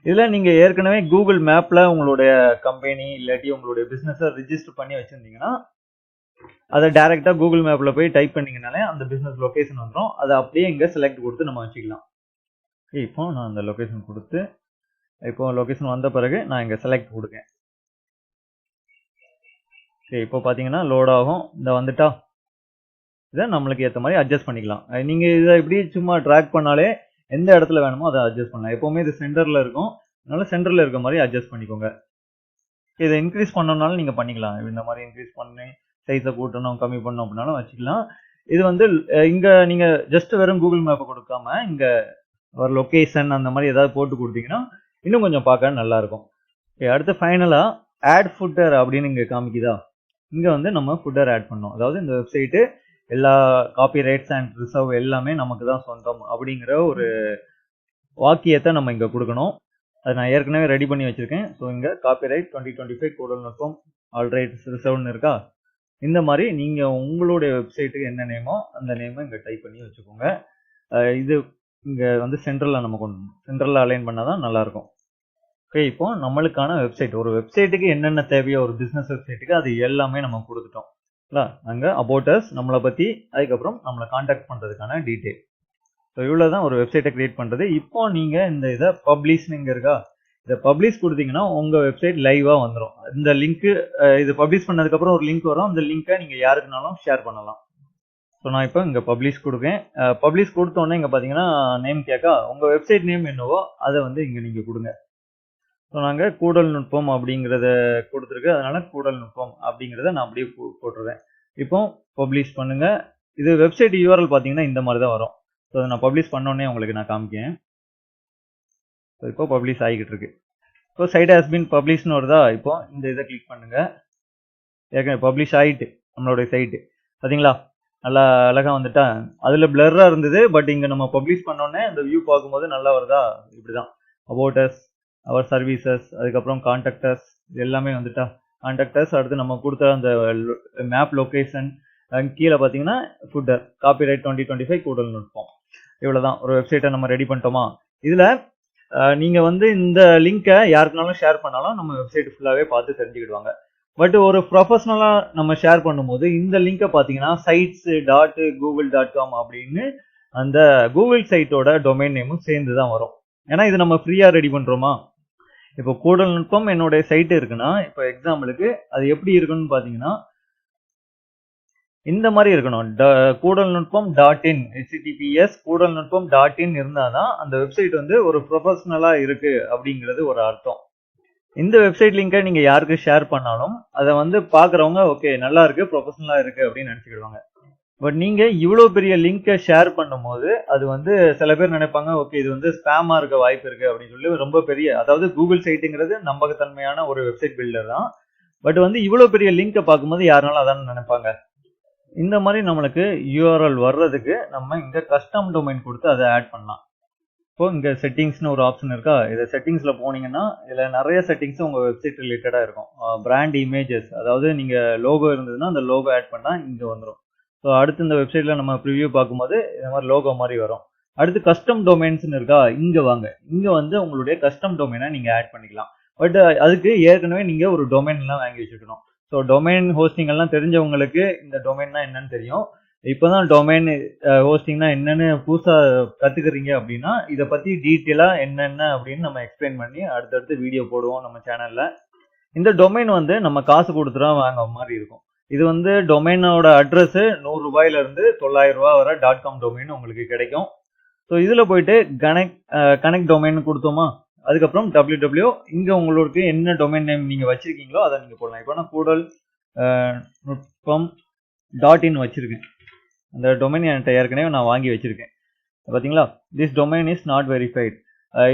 இதில் நீங்கள் ஏற்கனவே கூகுள் மேப்பில் உங்களுடைய கம்பெனி இல்லாட்டி உங்களுடைய பிஸ்னஸை ரிஜிஸ்டர் பண்ணி வச்சுருந்தீங்கன்னா அதை டேரெக்டாக கூகுள் மேப்பில் போய் டைப் பண்ணிங்கனாலே அந்த பிஸ்னஸ் லொக்கேஷன் வந்துடும் அதை அப்படியே இங்கே செலக்ட் கொடுத்து நம்ம வச்சுக்கலாம். இப்போ நான் அந்த லொக்கேஷன் கொடுத்து இப்போ லொக்கேஷன் வந்த பிறகு நான் இங்கே செலக்ட் கொடுக்கேன். சரி இப்போ பார்த்தீங்கன்னா லோட் ஆகும். இந்த வந்துட்டா? இதை நம்மளுக்கு ஏற்ற மாதிரி அட்ஜஸ்ட் பண்ணிக்கலாம். நீங்கள் இதை இப்படி சும்மா ட்ராக் பண்ணாலே எந்த இடத்துல வேணுமோ அதை அட்ஜஸ்ட் பண்ணலாம். எப்போவுமே இது சென்டரில் இருக்கும். அதனால சென்டரில் இருக்க மாதிரி அட்ஜஸ்ட் பண்ணிக்கோங்க. இதை இன்க்ரீஸ் பண்ணோம்னாலும் நீங்கள் பண்ணிக்கலாம். இந்த மாதிரி இன்க்ரீஸ் பண்ணி சைஸை கூட்டணும் கம்மி பண்ணணும் அப்படின்னாலும் வச்சுக்கலாம். இது வந்து இங்கே நீங்கள் ஜஸ்ட் வெறும் கூகுள் மேப்பை கொடுக்காம இங்கே ஒரு லொக்கேஷன் அந்த மாதிரி ஏதாவது போட்டு கொடுத்தீங்கன்னா இன்னும் கொஞ்சம் பார்க்க நல்லாயிருக்கும். ஓகே அடுத்து ஃபைனலாக ஆட் ஃபுட்டர் அப்படின்னு இங்கே காமிக்குதா? இங்கே வந்து நம்ம ஃபுட்டர் ஆட் பண்ணோம். அதாவது இந்த வெப்சைட்டு எல்லா காப்பி ரைட்ஸ் அண்ட் ரிசர்வ் எல்லாமே நமக்கு தான் சொந்தம் அப்படிங்கிற ஒரு வாக்கியத்தை நம்ம இங்கே கொடுக்கணும். அது நான் ஏற்கனவே ரெடி பண்ணி வச்சுருக்கேன். ஸோ இங்கே copyright twenty twenty five Koodal Nutpam all rights ரிசர்வ்னு இருக்கா? இந்த மாதிரி நீங்கள் உங்களுடைய வெப்சைட்டுக்கு என்ன நேமோ அந்த நேமை இங்கே டைப் பண்ணி வச்சுக்கோங்க. இது இங்கே வந்து சென்ட்ரலில் நம்ம கொண்டு சென்ட்ரலில் அலைன் பண்ணால் தான் நல்லாயிருக்கும் ஓகே இப்போ நம்மளுக்கான வெப்சைட் ஒரு வெப்சைட்டுக்கு என்னென்ன தேவையோ ஒரு பிஸ்னஸ் வெப்சைட்டுக்கு அது எல்லாமே நம்ம கொடுத்துட்டோம். இல்லை அங்கே அபோட்டர்ஸ் நம்மளை பற்றி அதுக்கப்புறம் நம்மளை காண்டாக்ட் பண்ணுறதுக்கான டீட்டெயில் ஸோ இவ்வளோ தான் ஒரு வெப்சைட்டை க்ரியேட் பண்ணுறது இப்போ நீங்கள் இந்த இதை பப்ளிஷ்னு இங்கே இருக்கா? இதை பப்ளிஷ் கொடுத்தீங்கன்னா உங்கள் வெப்சைட் லைவாக வந்துடும் இந்த லிங்க்கு இது பப்ளிஷ் பண்ணதுக்கப்புறம் ஒரு லிங்க் வரும். அந்த லிங்க்கை நீங்கள் யாருக்குனாலும் ஷேர் பண்ணலாம். ஸோ நான் இப்போ இங்கே பப்ளிஷ் கொடுக்கேன். பப்ளிஷ் கொடுத்தோன்னே இங்கே பார்த்தீங்கன்னா நேம் கேட்கா உங்கள் வெப்சைட் நேம் என்னவோ அதை வந்து இங்கே நீங்கள் கொடுங்க. ஸோ நாங்கள் கூடல் நுட்பம் அப்படிங்கிறத கொடுத்துருக்கு. அதனால் கூடல் நுட்பம் அப்படிங்கிறத நான் அப்படியே போட்டுருவேன். இப்போ பப்ளிஷ் பண்ணுங்கள் இது வெப்சைட் யூஆர்எல் பார்த்தீங்கன்னா இந்த மாதிரி தான் வரும். ஸோ அதை நான் பப்ளிஷ் பண்ணோன்னே உங்களுக்கு நான் காமிக்கேன் ஸோ இப்போ பப்ளிஷ் ஆகிக்கிட்டு இருக்கு இப்போ சைட் ஹாஸ் பின் பப்ளிஷ்னு வருதா? இப்போ இந்த இதை கிளிக் பண்ணுங்க. ஏற்கனவே பப்ளிஷ் ஆகிட்டு நம்மளுடைய சைட்டு பார்த்தீங்களா நல்லா அழகாக வந்துட்டா. அதில் பிளர்ராக இருந்தது பட் இங்கே நம்ம பப்ளிஷ் பண்ணோன்னே அந்த வியூ பார்க்கும்போது நல்லா வருதா? இப்படி தான் அபோட்டஸ் அவர் சர்வீசஸ் அதுக்கப்புறம் கான்டாக்டர்ஸ் இது எல்லாமே வந்துட்டா. கான்டாக்டர்ஸ் அடுத்து நம்ம கொடுத்த அந்த மேப் லொக்கேஷன் கீழே பார்த்தீங்கன்னா footer copyright twenty twenty five Koodal Nutpam இவ்வளோ தான் ஒரு வெப்சைட்டை நம்ம ரெடி பண்ணிட்டோமா? இதில் நீங்கள் வந்து இந்த லிங்க்கை யாருக்குனாலும் ஷேர் பண்ணாலும் நம்ம வெப்சைட் ஃபுல்லாகவே பார்த்து தெரிஞ்சுக்கிடுவாங்க. பட் ஒரு ப்ரொஃபஷ்னலாக நம்ம ஷேர் பண்ணும்போது இந்த லிங்கை பார்த்தீங்கன்னா sites dot Google dot com அப்படின்னு அந்த கூகுள் சைட்டோட டொமைன் நேமும் சேர்ந்து தான் வரும். ஏன்னா இது நம்ம ஃப்ரீயாக ரெடி பண்ணுறோமா இப்போ கூடல் நுட்பம் என்னுடைய சைட்டு இருக்குன்னா இப்போ எக்ஸாம்பிளுக்கு அது எப்படி இருக்குன்னு பார்த்தீங்கன்னா இந்த மாதிரி இருக்கணும். கூடல் நுட்பம் டாட் இன் ஹெச்டிபிஎஸ் கூடல் நுட்பம் டாட் இன் இருந்தால் தான் அந்த வெப்சைட் வந்து ஒரு ப்ரொஃபஷ்னலாக இருக்கு அப்படிங்கிறது ஒரு அர்த்தம். இந்த வெப்சைட் லிங்கை நீங்கள் யாருக்கு ஷேர் பண்ணாலும் அதை வந்து பார்க்குறவங்க ஓகே நல்லா இருக்கு ப்ரொஃபஷனலாக இருக்கு அப்படின்னு நினச்சிக்கிடுவாங்க. பட் நீங்கள் இவ்வளோ பெரிய லிங்கை ஷேர் பண்ணும்போது அது வந்து சில பேர் நினைப்பாங்க ஓகே இது வந்து ஸ்பேமாக இருக்க வாய்ப்பு இருக்குது அப்படின்னு சொல்லி ரொம்ப பெரிய அதாவது கூகுள் சைட்டுங்கிறது நம்பகத்தன்மையான ஒரு வெப்சைட் பில்டர் தான். பட் வந்து இவ்வளோ பெரிய லிங்கை பார்க்கும்போது யாருனாலும் அதான் நினைப்பாங்க. இந்த மாதிரி நம்மளுக்கு யூஆர்எல் வர்றதுக்கு நம்ம இங்கே கஸ்டம் டொமைன் கொடுத்து அதை ஆட் பண்ணலாம். இப்போ இங்கே செட்டிங்ஸ்னு ஒரு ஆப்ஷன் இருக்கா? இதை செட்டிங்ஸில் போனீங்கன்னா இதில் நிறைய செட்டிங்ஸ் உங்கள் வெப்சைட் ரிலேட்டடாக இருக்கும். பிராண்ட் இமேஜஸ் அதாவது நீங்கள் லோகோ இருந்ததுன்னா அந்த லோகோ ஆட் பண்ணால் இங்கே வந்துடும் ஸோ அடுத்து இந்த வெப்சைட்டில் நம்ம ப்ரிவியூ பார்க்கும்போது இந்த மாதிரி லோகோ மாதிரி வரும். அடுத்து கஸ்டம் டொமைன்ஸ்னு இருக்கா? இங்கே வாங்க. இங்கே வந்து உங்களுடைய கஸ்டம் டொமைனை நீங்கள் ஆட் பண்ணிக்கலாம். பட் அதுக்கு ஏற்கனவே நீங்கள் ஒரு டொமைன்லாம் வாங்கி வச்சுக்கணும். ஸோ டொமைன் ஹோஸ்டிங் எல்லாம் தெரிஞ்சவங்களுக்கு இந்த டொமைன்னா என்னன்னு தெரியும். இப்போ தான் டொமைன் ஹோஸ்டிங்னா என்னன்னு புதுசாக கற்றுக்குறீங்க அப்படின்னா இதை பற்றி டீட்டெயிலாக என்னென்ன அப்படின்னு நம்ம எக்ஸ்பிளைன் பண்ணி அடுத்தடுத்து வீடியோ போடுவோம் நம்ம சேனலில் இந்த டொமைன் வந்து நம்ம காசு கொடுத்துட்டா வாங்க மாதிரி இருக்கும். இது வந்து டொமைனோட அட்ரஸ் நூறுரூபாயிலேருந்து தொள்ளாயிரம் ரூபா வர டாட் காம் டொமைன் உங்களுக்கு கிடைக்கும். ஸோ இதில் போயிட்டு கனெக்ட் கனெக்ட் டொமைன் கொடுத்தோமா? அதுக்கப்புறம் டபிள்யூ டபிள்யூ இங்கே உங்களுக்கு என்ன டொமைன் நேம் நீங்கள் வச்சுருக்கீங்களோ அதை நீங்கள் போடலாம். இப்போ நான் கூடல் நுட்பம் டாட் இன் வச்சுருக்கேன். அந்த டொமைன் என்கிட்ட ஏற்கனவே நான் வாங்கி வச்சுருக்கேன். பார்த்தீங்களா this domain is not verified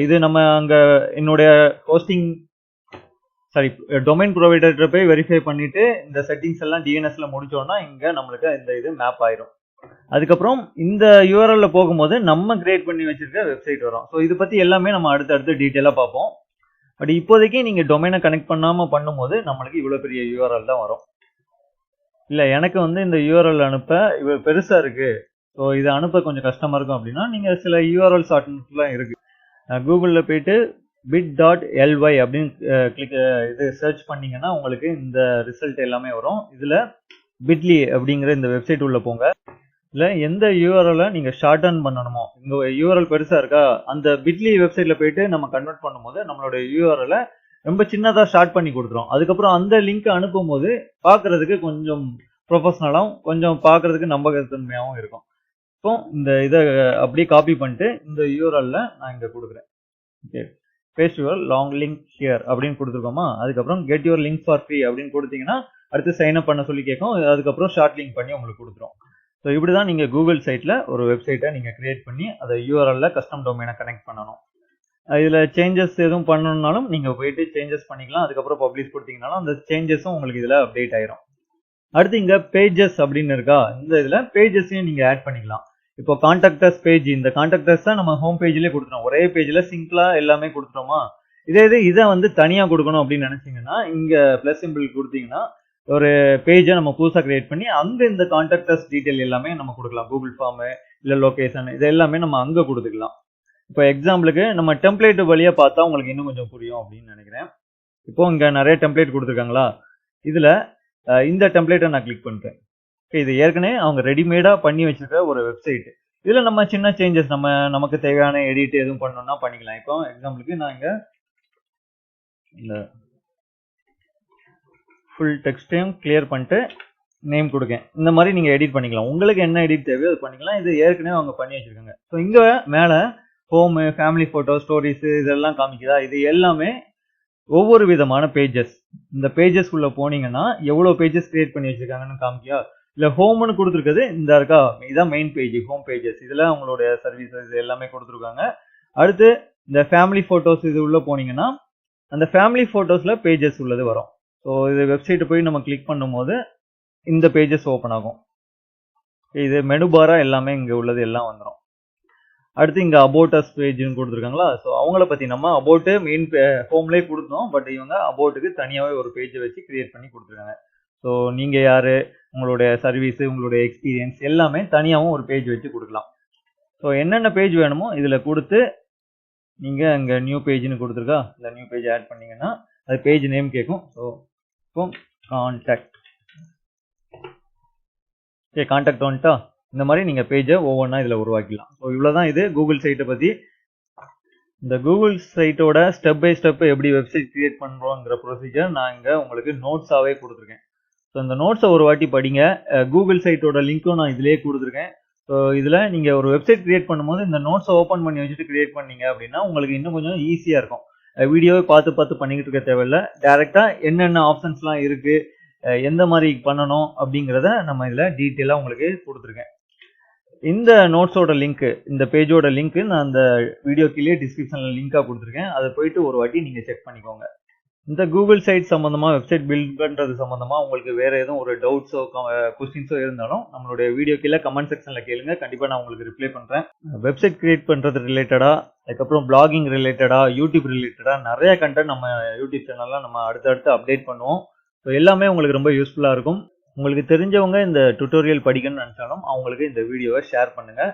இது நம்ம அங்கே என்னுடைய ஹோஸ்டிங் சாரி டொமைன் ப்ரொவைடர்கிட்ட போய் வெரிஃபை பண்ணிவிட்டு இந்த செட்டிங்ஸ் எல்லாம் டிஎன்எஸில் முடித்தோன்னா இங்கே நம்மளுக்கு இந்த இது மேப் ஆயிரும். அதுக்கப்புறம் இந்த யூஆர்எல்ல போகும்போது நம்ம கிரியேட் பண்ணி வச்சிருக்க வெப்சைட் வரும். ஸோ இதை பற்றி எல்லாமே நம்ம அடுத்தடுத்து அடுத்து டீட்டெயிலாக பார்ப்போம். பட் இப்போதைக்கு நீங்கள் டொமைனை கனெக்ட் பண்ணாமல் பண்ணும்போது நம்மளுக்கு இவ்வளோ பெரிய யூஆர்எல் தான் வரும். இல்லை எனக்கு வந்து இந்த யூஆர்எல் அனுப்ப இவ்வளோ பெருசாக இருக்குது ஸோ இதை அனுப்ப கொஞ்சம் கஷ்டமாக இருக்கும் அப்படின்னா நீங்கள் சில யூஆர்எல் ஷார்ட்லாம் இருக்குது கூகுளில் போயிட்டு பிட் டாட் எல்ஒய் அப்படின்னு கிளிக் இது சர்ச் பண்ணீங்கன்னா உங்களுக்கு இந்த ரிசல்ட் எல்லாமே வரும். இதில் பிட்லி அப்படிங்கிற இந்த வெப்சைட் உள்ள போங்க. இல்லை எந்த யூஆர்எல்ல நீங்கள் ஷார்ட் டவுன் பண்ணணுமோ இந்த யூஆர்எல் பெருசாக இருக்கா அந்த பிட்லி வெப்சைட்டில் போயிட்டு நம்ம கன்வெர்ட் பண்ணும்போது நம்மளோட யூஆர்எல்ல ரொம்ப சின்னதாக ஷார்ட் பண்ணி கொடுத்துரும். அதுக்கப்புறம் அந்த லிங்க்கை அனுப்பும்போது பார்க்குறதுக்கு கொஞ்சம் ப்ரொஃபஷ்னலாகவும் கொஞ்சம் பார்க்குறதுக்கு நம்பகத்தன்மையாகவும் இருக்கும். இப்போ இந்த இதை அப்படியே காப்பி பண்ணிட்டு இந்த யூஆர்எல்ல நான் இங்கே கொடுக்குறேன். Okay paste your long link here அப்படின்னு கொடுத்துருக்கோமா? அதுக்கப்புறம் get your link for free அப்படின்னு கொடுத்தீங்கன்னா அடுத்து சைன் அப் பண்ண சொல்லி கேட்கும். அதுக்கப்புறம் ஷார்ட் லிங்க் பண்ணி உங்களுக்கு கொடுத்துரும். ஸோ இப்படி தான் நீங்கள் கூகுள் சைட்டில் ஒரு வெப்சைட்டை நீங்கள் கிரியேட் பண்ணி அதை யூஆர்எல்ல கஸ்டம் டொமைனை கனெக்ட் பண்ணணும். இதில் சேஞ்சஸ் எதுவும் பண்ணணுன்னாலும் நீங்கள் போயிட்டு சேஞ்சஸ் பண்ணிக்கலாம். அதுக்கப்புறம் பப்ளிஷ் கொடுத்தீங்கனாலும் அந்த சேஞ்சஸும் உங்களுக்கு இதில் அப்டேட் ஆயிரும். அடுத்து இங்கே பேஜஸ் அப்படின்னு இருக்கா? இந்த இதில் பேஜஸையும் நீங்கள் ஆட் பண்ணிக்கலாம். இப்போ கான்டாக்டர்ஸ் பேஜ் இந்த கான்டாக்டர்ஸ் தான் நம்ம ஹோம் பேஜ்லேயே கொடுத்துரும் ஒரே பேஜில் சிங்கிளாக எல்லாமே கொடுத்துட்டோமா? இதே இது இதை வந்து தனியாக கொடுக்கணும் அப்படின்னு நினச்சிங்கன்னா இங்கே ப்ளஸ் சிம்பிள் கொடுத்தீங்கன்னா ஒரு பேஜை நம்ம புதுசாக கிரியேட் பண்ணி அங்கே இந்த கான்டாக்டர்ஸ் டீட்டெயில் எல்லாமே நம்ம கொடுக்கலாம். கூகுள் ஃபார்மு இல்லை லொக்கேஷன் இது எல்லாமே நம்ம அங்கே கொடுத்துக்கலாம். இப்போ எக்ஸாம்பிளுக்கு நம்ம டெம்ப்ளேட் வழியாக பார்த்தா உங்களுக்கு இன்னும் கொஞ்சம் புரியும் அப்படின்னு நினைக்கிறேன். இப்போ இங்கே நிறைய டெம்ப்ளேட் கொடுத்துருக்காங்களா? இதில் இந்த டெம்ப்ளேட்டை நான் கிளிக் பண்ணுறேன் ஓகே இது ஏற்கனவே அவங்க ரெடிமேடாக பண்ணி வச்சுருக்க ஒரு வெப்சைட்டு இதில் நம்ம சின்ன சேஞ்சஸ் நம்ம நமக்கு தேவையான எடிட் எதுவும் பண்ணணும்னா பண்ணிக்கலாம். இப்போ எக்ஸாம்பிளுக்கு நான் இங்கே இந்த ஃபுல் டெக்ஸ்ட்டையும் கிளியர் பண்ணிட்டு நேம் கொடுக்கேன். இந்த மாதிரி நீங்கள் எடிட் பண்ணிக்கலாம். உங்களுக்கு என்ன எடிட் தேவையோ அது பண்ணிக்கலாம். இது ஏற்கனவே அவங்க பண்ணி வச்சிருக்காங்க. ஸோ இங்கே மேலே ஹோமு ஃபேமிலி ஃபோட்டோ ஸ்டோரிஸு இதெல்லாம் காமிக்குதா? இது எல்லாமே ஒவ்வொரு விதமான பேஜஸ் இந்த பேஜஸ் உள்ள போனீங்கன்னா எவ்வளோ பேஜஸ் கிரியேட் பண்ணி வச்சிருக்காங்கன்னு காமிக்கியா இல்லை ஹோம்னு கொடுத்துருக்குது இந்த இருக்கா? இதான் மெயின் பேஜ் ஹோம் பேஜஸ் இதில் அவங்களுடைய சர்வீசஸ் இது எல்லாமே கொடுத்துருக்காங்க. அடுத்து இந்த ஃபேமிலி ஃபோட்டோஸ் இது உள்ளே போனீங்கன்னா அந்த ஃபேமிலி ஃபோட்டோஸில் பேஜஸ் உள்ளது வரும். ஸோ இது வெப்சைட்டு போய் நம்ம கிளிக் பண்ணும்போது இந்த பேஜஸ் ஓப்பன் ஆகும். இது மெனு பாராக எல்லாமே இங்கே உள்ளது எல்லாம் வந்துடும் அடுத்து இங்கே அபோட்டஸ் பேஜ்னு கொடுத்துருக்காங்களா? ஸோ அவங்கள பற்றி நம்ம அபோட்டு மெயின் ஹோம்லேயே கொடுத்தோம். பட் இவங்க அபோட்டுக்கு தனியாகவே ஒரு பேஜை வச்சு க்ரியேட் பண்ணி கொடுத்துருக்காங்க. ஸோ நீங்கள் யார்? உங்களுடைய சர்வீஸு உங்களுடைய எக்ஸ்பீரியன்ஸ் எல்லாமே தனியாகவும் ஒரு பேஜ் வச்சு கொடுக்கலாம். ஸோ என்னென்ன பேஜ் வேணுமோ இதில் கொடுத்து நீங்கள் அங்கே நியூ பேஜ்னு கொடுத்துருக்கா? இந்த நியூ பேஜ் ஆட் பண்ணிங்கன்னா அது பேஜ் நேம் கேட்கும். ஸோ இருக்கும் கான்டாக்ட் ஓகே கான்டாக்ட் வந்துட்டா? இந்த மாதிரி நீங்கள் பேஜை ஒவ்வொன்றா இதில் உருவாக்கிடலாம். ஸோ இவ்வளோ தான் இது கூகுள் சைட்டை பற்றி இந்த கூகுள் சைட்டோட ஸ்டெப் பை ஸ்டெப் எப்படி வெப்சைட் கிரியேட் பண்ணுறோங்கிற ப்ரொசீஜர் நான் இங்கே உங்களுக்கு நோட்ஸாகவே கொடுத்துருக்கேன். ஸோ இந்த நோட்ஸை ஒரு வாட்டி படிங்க. கூகுள் சைட்டோட லிங்க்கும் நான் இதிலே கொடுத்துருக்கேன். ஸோ இதில் நீங்கள் ஒரு வெப்சைட் கிரியேட் பண்ணும்போது இந்த நோட்ஸை ஓப்பன் பண்ணி வச்சுட்டு கிரியேட் பண்ணீங்க அப்படின்னா உங்களுக்கு இன்னும் கொஞ்சம் ஈஸியாக இருக்கும். வீடியோவை பார்த்து பார்த்து பண்ணிக்கிட்டு இருக்க தேவையில்ல. டேரெக்டாக என்னென்ன ஆப்ஷன்ஸ்லாம் இருக்குது எந்த மாதிரி பண்ணணும் அப்படிங்கிறத நம்ம இதில் டீட்டெயிலாக உங்களுக்கு கொடுத்துருக்கேன். இந்த நோட்ஸோட லிங்க்கு இந்த பேஜோட லிங்க்கு நான் அந்த வீடியோ கீழே டிஸ்கிரிப்ஷனில் லிங்காக கொடுத்துருக்கேன். அதை போயிட்டு ஒரு வாட்டி நீங்கள் செக் பண்ணிக்கோங்க. இந்த கூகுள் சைட் சம்மந்தமாக வெப்சைட் பில்ட் பண்ணுறது சம்மந்தமாக உங்களுக்கு வேறு எதுவும் ஒரு டவுட்ஸோ கொஸ்டின்ஸோ இருந்தாலும் நம்மளுடைய வீடியோ கீழே கமெண்ட் செக்ஷனில் கேளுங்க. கண்டிப்பாக நான் உங்களுக்கு ரிப்ளை பண்ணுறேன் வெப்சைட் கிரியேட் பண்ணுறது ரிலேட்டடாக அதுக்கப்புறம் பிளாகிங் ரிலேட்டடாக யூடியூப் ரிலேட்டடாக நிறைய கண்டென்ட் நம்ம யூடியூப் சேனலில் நம்ம அடுத்தடுத்து அப்டேட் பண்ணுவோம். ஸோ எல்லாமே உங்களுக்கு ரொம்ப யூஸ்ஃபுல்லாக இருக்கும். உங்களுக்கு தெரிஞ்சவங்க இந்த டுட்டோரியல் படிக்கணும்னு நினச்சாலும் அவங்களுக்கு இந்த வீடியோவை ஷேர் பண்ணுங்கள்